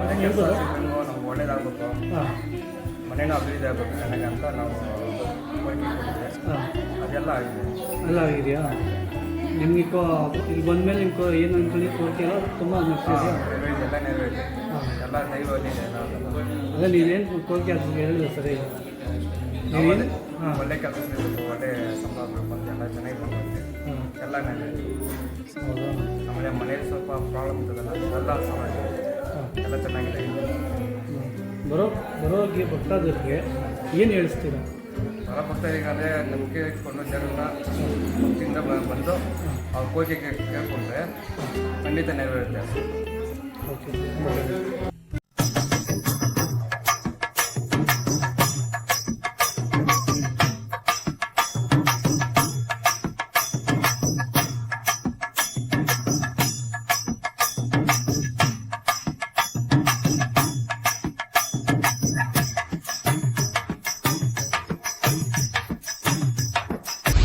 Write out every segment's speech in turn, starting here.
ಮನೆ ಕೆಲಸ ನಮ್ಗೆ ಒಳ್ಳೇದಾಗಬೇಕು. ಮನೇನೂ ಅಭಿವೃದ್ಧಿ ಆಗಬೇಕು ನನಗೆ ಅಂತ ನಾವು ಅದೆಲ್ಲ ಆಗಿದೆ. ಎಲ್ಲ ಆಗಿದೆಯಾ? ನಿಮ್ಗೆ ಕೋ ಇಲ್ಲಿ ಬಂದಮೇಲೆ ನಿಮ್ಗೆ ಏನು ಅನ್ಕೊಳ್ಳಿ ಕೋರಿಕೆ ಎಲ್ಲ ತುಂಬ ನೆರವೇರಿದೆ. ಎಲ್ಲ ನೆರವೇರಿದೆ. ಎಲ್ಲ ಎಲ್ಲ ಅದೇ ನೀವೇನು ಕೋರಿಕೆ ಅದು ಹೇಳಿದ್ರೆ ಸರಿ. ನೀವೇನು? ಹಾಂ. ಒಳ್ಳೆ ಕೆಲಸ ಸಿಗಬೇಕು ಒಳ್ಳೆ ಬೇಕು ಅಂತ ಎಲ್ಲ ಚೆನ್ನಾಗಿ ಬಂದಂತೆ ಎಲ್ಲ ನೆರವೇರಿದೆ. ಆಮೇಲೆ ಮನೇಲಿ ಸ್ವಲ್ಪ ಪ್ರಾಬ್ಲಮ್ ಇರ್ತದಲ್ಲ ಎಲ್ಲ ಸಮಾಜ ಹಾಂ ಎಲ್ಲ ಚೆನ್ನಾಗಿದೆ. ಬರೋ ಬರೋಗಿ ಭಕ್ತಾದರಿಗೆ ಏನು ಹೇಳಿಸ್ತೀರಾ? ಬರ ಭಕ್ತರಿಗಾದ್ರೆ ನಂಬಿಕೆ ಇಟ್ಕೊಂಡು ಜನರನ್ನ ಭಕ್ತಿಯಿಂದ ಬಂದು ಅವ್ರ ಕೋರಿಕೆ ಕೇಳ್ಕೊಂಡ್ರೆ ಖಂಡಿತ ನೆರವೇರುತ್ತೆ. ಓಕೆ.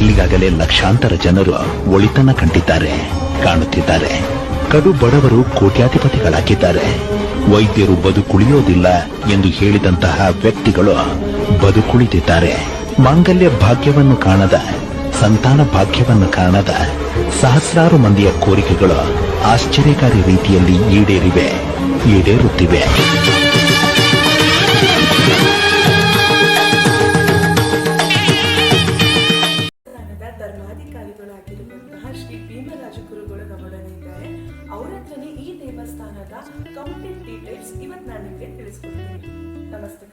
ಈಗಾಗಲೇ ಲಕ್ಷಾಂತರ ಜನರು ಒಳಿತನ ಕಂಡಿದ್ದಾರೆ, ಕಾಣುತ್ತಿದ್ದಾರೆ. ಕಡು ಬಡವರು ಕೋಟ್ಯಾಧಿಪತಿಗಳಾಗಿದ್ದಾರೆ. ವೈದ್ಯರು ಬದುಕುಳಿಯೋದಿಲ್ಲ ಎಂದು ಹೇಳಿದಂತಹ ವ್ಯಕ್ತಿಗಳು ಬದುಕುಳಿದಿದ್ದಾರೆ. ಮಾಂಗಲ್ಯ ಭಾಗ್ಯವನ್ನು ಕಾಣದ, ಸಂತಾನ ಭಾಗ್ಯವನ್ನು ಕಾಣದ ಸಹಸ್ರಾರು ಮಂದಿಯ ಕೋರಿಕೆಗಳು ಆಶ್ಚರ್ಯಕಾರಿ ರೀತಿಯಲ್ಲಿ ಈಡೇರಿವೆ, ಈಡೇರುತ್ತಿವೆ. ಇವತ್ತು ನಾನು ನಿಮಗೆ ತಿಳಿಸ್ಕೊಡ್ತೀನಿ. ನಮಸ್ತೆ.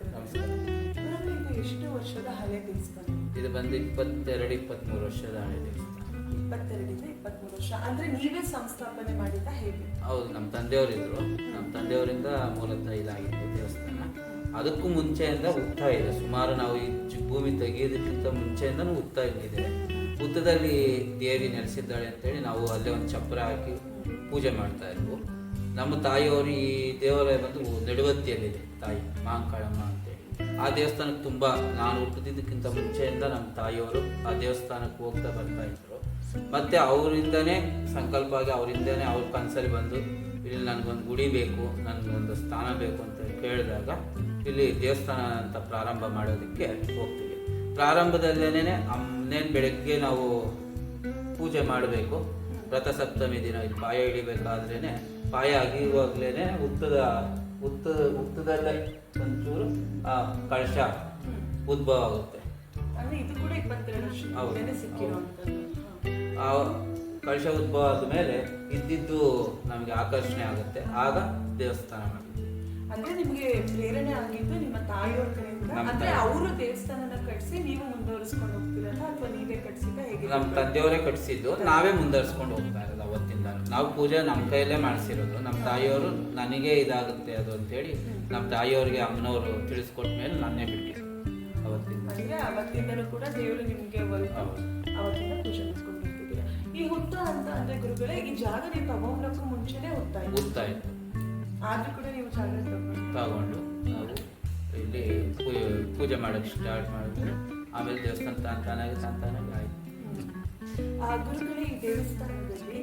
ಗುರುಗಳೇ, ಇದು ಎಷ್ಟು ವರ್ಷದ ಹಳೆ ದೇವಸ್ಥಾನ ಇದು ಬಂದು ಇಪ್ಪತ್ತೆರಡು ಇಪ್ಪತ್ತ್ಮೂರು ವರ್ಷದ ಹಳೆ ದೇವಸ್ಥಾನ ಇಪ್ಪತ್ತೆರಡರಿಂದ ಇಪ್ಪತ್ಮೂರು ವರ್ಷ. ಅಂದ್ರೆ ನೀವೇ ಸಂಸ್ಥಾಪನೆ ಮಾಡಿದ್ದ ಹೇಗೆ? ಹೌದು ನಮ್ಮ ತಂದೆಯವರಿದ್ರು. ನಮ್ಮ ತಂದೆಯವರಿಂದ ಮೂಲತಃ ಇದಾಗಿತ್ತು ದೇವಸ್ಥಾನ. ಅದಕ್ಕೂ ಮುಂಚೆಯಿಂದ ಉತ್ತ ಇದೆ. ಸುಮಾರು ನಾವು ಈ ಭೂಮಿ ತೆಗೆಯೋದಕ್ಕಿಂತ ಮುಂಚೆಯಿಂದನೂ ಉತ್ತ ಇದೆ ಉತ್ತದಲ್ಲಿ ದೇವಿ ನೆಲೆಸಿದ್ದಾಳೆ ಅಂತೇಳಿ ನಾವು ಅಲ್ಲೇ ಒಂದು ಚಪ್ಪರ ಹಾಕಿ ಪೂಜೆ ಮಾಡ್ತಾ ಇದ್ವು. ನಮ್ಮ ತಾಯಿಯವರು ಈ ದೇವಾಲಯ ಬಂದು ನಡುವತ್ತಿಯಲ್ಲಿದೆ ತಾಯಿ ಮಾಂಕಾಳಮ್ಮ ಅಂತೇಳಿ. ಆ ದೇವಸ್ಥಾನಕ್ಕೆ ತುಂಬ ನಾನು ಹುಟ್ಟಿದ್ದಕ್ಕಿಂತ ಮುಂಚೆಯಿಂದ ನಮ್ಮ ತಾಯಿಯವರು ಆ ದೇವಸ್ಥಾನಕ್ಕೆ ಹೋಗ್ತಾ ಬರ್ತಾ ಇದ್ರು. ಮತ್ತೆ ಅವರಿಂದನೇ ಸಂಕಲ್ಪ ಆಗಿ ಅವರಿಂದನೇ ಅವ್ರ ಕನಸಲ್ಲಿ ಬಂದು ಇಲ್ಲಿ ನನಗೊಂದು ಗುಡಿ ಬೇಕು, ನನಗೊಂದು ಸ್ಥಾನ ಬೇಕು ಅಂತ ಕೇಳಿದಾಗ ಇಲ್ಲಿ ದೇವಸ್ಥಾನ ಅಂತ ಪ್ರಾರಂಭ ಮಾಡೋದಕ್ಕೆ ಹೋಗ್ತೀವಿ. ಪ್ರಾರಂಭದಲ್ಲೇನೆ ಅಮ್ಮನೇನು ಬೆಳಗ್ಗೆ ನಾವು ಪೂಜೆ ಮಾಡಬೇಕು. ರಥಸಪ್ತಮಿ ದಿನ ಇಲ್ಲಿ ಪಾಯ ಹಿಡಿಬೇಕಾದ್ರೇನೆ ಪಾಯ ಆಗಿರುವಾಗಲೇ ಉತ್ತದ ಉತ್ತ ಉತ್ತದಲ್ಲೇ ಒಂಚೂರು ಆ ಕಳಶ ಉದ್ಭವ ಆಗುತ್ತೆ. ಆ ಕಳಶ ಉದ್ಭವ ಆದಮೇಲೆ ಇದ್ದಿದ್ದು ನಮಗೆ ಆಕರ್ಷಣೆ ಆಗುತ್ತೆ. ಆಗ ದೇವಸ್ಥಾನ ಮಾಡ್ತೀವಿ ಅಂದ್ರೆ ನಿಮಗೆ ಪ್ರೇರಣೆ ಆಗಿದ್ದು ನಿಮ್ಮ ತಾಯಿಯವ್ರ ಕಡೆಯಿಂದ ಅಂದ್ರೆ. ಅವರು ದೇವಸ್ಥಾನನ ಕಟ್ಸಿ ನೀವು ಮುಂದುವರಿಸ್ಕೊಂಡು ಹೋಗ್ತೀರಾ ಅಥವಾ ನೀವೇ ಕಟ್ಸಿದ ಹೇಗೆ? ನಮ್ಮ ತಂದೆಯವರೇ ಕಟ್ಸಿದ್ದು ನಾವೇ ಮುಂದುವರ್ಸ್ಕೊಂಡು ಹೋಗ್ತಾ ಇರೋದು. ಅವತ್ತಿಂದ ನಾವು ಪೂಜೆ ನಮ್ಮ ಕೈಯಲ್ಲೇ ಮಾಡಿಸಿರೋದು. ನಮ್ಮ ತಾಯಿಯವರು ನನಗೆ ಇದಾಗುತ್ತೆ ಅದು ಅಂತೇಳಿ ನಮ್ಮ ತಾಯಿಯವ್ರಿಗೆ ಅಮ್ಮನವರು ತಿಳಿಸ್ಕೊಟ್ಟ ಮೇಲೆ ನಾನೇ ಬಿಟ್ಟಿದ್ದು ಅವತ್ತಿಂದ. ಅವತ್ತಿಂದಲೂ ಕೂಡ ದೇವರು ನಿಮ್ಗೆ. ಅವತ್ತಿಂದ ಪೂಜೆ ಈ ಹುತ್ತ ಅಂತ ಅಂದ್ರೆ ಗುರುಗಳೇ ಈ ಜಾಗ ನೀವು ತಗೊಂಡಕ್ಕೂ ಮುಂಚೆನೆ ಹುತ್ತ ಇತ್ತು. ಇತ್ತು. ಆದ್ರೂ ಕೂಡ ನೀವು ಜಾಗ ತಗೊಂಡು ನಾವು ಇಲ್ಲಿ ಪೂಜೆ ಮಾಡೋಕ್ಕೆ ಸ್ಟಾರ್ಟ್ ಮಾಡಿದ್ರೆ ಆಮೇಲೆ ದೇವಸ್ಥಾನ ತಾನ ತಾನಾಗಿ ತಾನ ತಾನಾಗಿ ಆಯ್ತು. ಗುರುಗಳೇ ಈ ದೇವಸ್ಥಾನದಲ್ಲಿ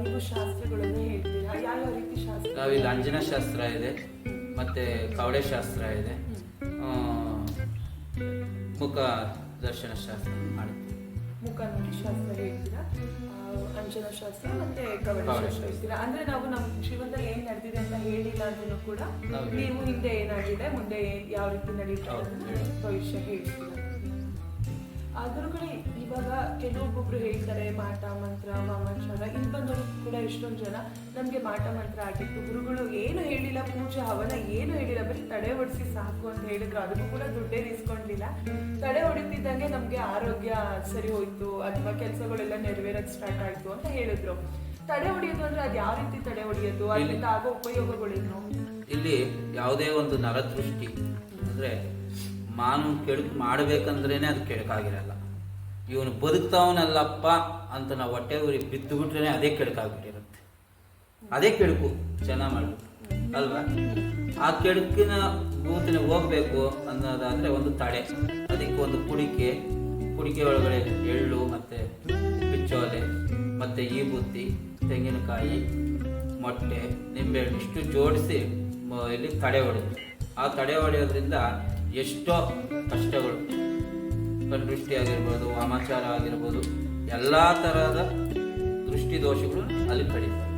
ನೀವು ಶಾಸ್ತ್ರಗಳನ್ನ ಹೇಳ್ತೀರಾ? ಯಾವ ರೀತಿ ಶಾಸ್ತ್ರ? ನಾವಿಲ್ಲಿ ಅಂಜನ ಶಾಸ್ತ್ರ ಇದೆ ಮತ್ತೆ ಕವಡೆ ಶಾಸ್ತ್ರ ಇದೆ ಮುಖ ದರ್ಶನ ಶಾಸ್ತ್ರ ಮಾಡ್ತೀವಿ. ಮುಖ ನೋಡಿ ಶಾಸ್ತ್ರ ಹೇಳ್ತೀರಾ? ಅಂಜನ ಶಾಸ್ತ್ರ ಮತ್ತೆ ಕವಡ ಶಾಸ್ತ್ರ ಹೇಳ್ತೀರಾ? ಅಂದ್ರೆ ನಾವು ನಮ್ಮ ಜೀವನದಲ್ಲಿ ಏನ್ ನಡೆದಿದೆ ಅಂತ ಹೇಳಿಲ್ಲ ಅಂದ್ರೂ ಕೂಡ ನಾವು ಹಿಂದೆ ಏನಾಗಿದೆ ಮುಂದೆ ಯಾವ ರೀತಿ ನಡೆಯುತ್ತೆ ಭವಿಷ್ಯ ಹೇಳ್ತೀರಾ? ಗುರುಗಳೇ ಕೆಲವೊಬ್ಬೊಬ್ರು ಹೇಳ್ತಾರೆ ಮಾಟ ಮಂತ್ರ ವಾಮಾಚಾರ ಇಲ್ಲಿ ಬಂದವರು ಕೂಡ ಎಷ್ಟೊಂದು ಜನ ನಮಗೆ ಮಾಟ ಮಂತ್ರ ಆಗಿತ್ತು ಗುರುಗಳು ಏನು ಹೇಳಿಲ್ಲ, ಪೂಜೆ, ಹವನ ಏನು ಹೇಳಿಲ್ಲ, ಬರೀ ತಡೆ ಹೊಡಿಸಿ ಸಾಕು ಅಂತ ಹೇಳಿದ್ರು. ಅದಕ್ಕೂ ಕೂಡ ದುಡ್ಡೇ ಇಸ್ಕೊಂಡಿಲ್ಲ ತಡೆ ಹೊಡಿತಿದ್ದಂಗೆ ನಮಗೆ ಆರೋಗ್ಯ ಸರಿ ಹೋಯ್ತು, ಅಥವಾ ಕೆಲಸಗಳೆಲ್ಲ ನೆರವೇರೋದು ಸ್ಟಾರ್ಟ್ ಆಯಿತು ಅಂತ ಹೇಳಿದ್ರು. ತಡೆ ಹೊಡಿಯೋದು ಅಂದ್ರೆ ಅದು ಯಾವ ರೀತಿ ತಡೆ ಹೊಡಿಯೋದು? ಅದರಿಂದ ಆಗೋ ಉಪಯೋಗಗಳೇನು? ಇಲ್ಲಿ ಯಾವುದೇ ಒಂದು ನರದೃಷ್ಟಿ ಅಂದ್ರೆ ಮಾನು ಕೆಡುಕು ಮಾಡಬೇಕಂದ್ರೇನೆ ಅದು ಕೆಡುಕಾಗಿರಲ್ಲ. ಇವನು ಬದುಕ್ತಾವನಲ್ಲಪ್ಪ ಅಂತ ನಾವು ಹೊಟ್ಟೆ ಊರಿಗೆ ಬಿದ್ದು ಬಿಟ್ರೆ ಅದೇ ಕೆಡಕಾಗ್ಬಿಟ್ಟಿರುತ್ತೆ. ಅದೇ ಕೆಡುಕು ಚೆನ್ನಾಗಿ ಮಾಡ್ಬೇಕು. ಅಲ್ವಾ? ಆ ಕೆಡುಕಿನ ಮೂತಿನ ಹೋಗ್ಬೇಕು ಅನ್ನೋದಾದ್ರೆ ಒಂದು ತಡೆ. ಅದಕ್ಕೆ ಒಂದು ಕುಡಿಕೆ ಕುಡಿಕೆ ಒಳಗಡೆ ಎಳ್ಳು ಮತ್ತೆ ಬಿಚ್ಚೋಲೆ, ಮತ್ತೆ ಈ ಬುತ್ತಿ ತೆಂಗಿನಕಾಯಿ, ಮೊಟ್ಟೆ, ನಿಂಬೆಹಣ್ಣು ಇಷ್ಟು ಜೋಡಿಸಿ ಇಲ್ಲಿ ತಡೆ ಹೊಡೆದು. ಆ ತಡೆ ಹೊಡೆಯೋದ್ರಿಂದ ಎಷ್ಟೋ ಕಷ್ಟಗಳು. ಕಣ್ದೃಷ್ಟಿ ಆಗಿರ್ಬೋದು ಅಮಾಚಾರ ಆಗಿರ್ಬೋದು ಎಲ್ಲ ಥರದ ದೃಷ್ಟಿ ದೋಷಗಳು ಅಲ್ಲಿ ಕಡಿತಾರೆ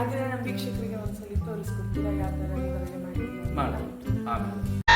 ಅದನ್ನ ನಮ್ಮ ವೀಕ್ಷಕರಿಗೆ ಒಂದ್ಸಲಿ ತೋರಿಸ್ಕೊಡ್ತೀರಾ? ಯಾವ ಥರ ನಿವಾರಣೆ ಮಾಡಿದ್ದೀರಾ ಮಾಡ್ಬೋದು. ಆಮೇಲೆ.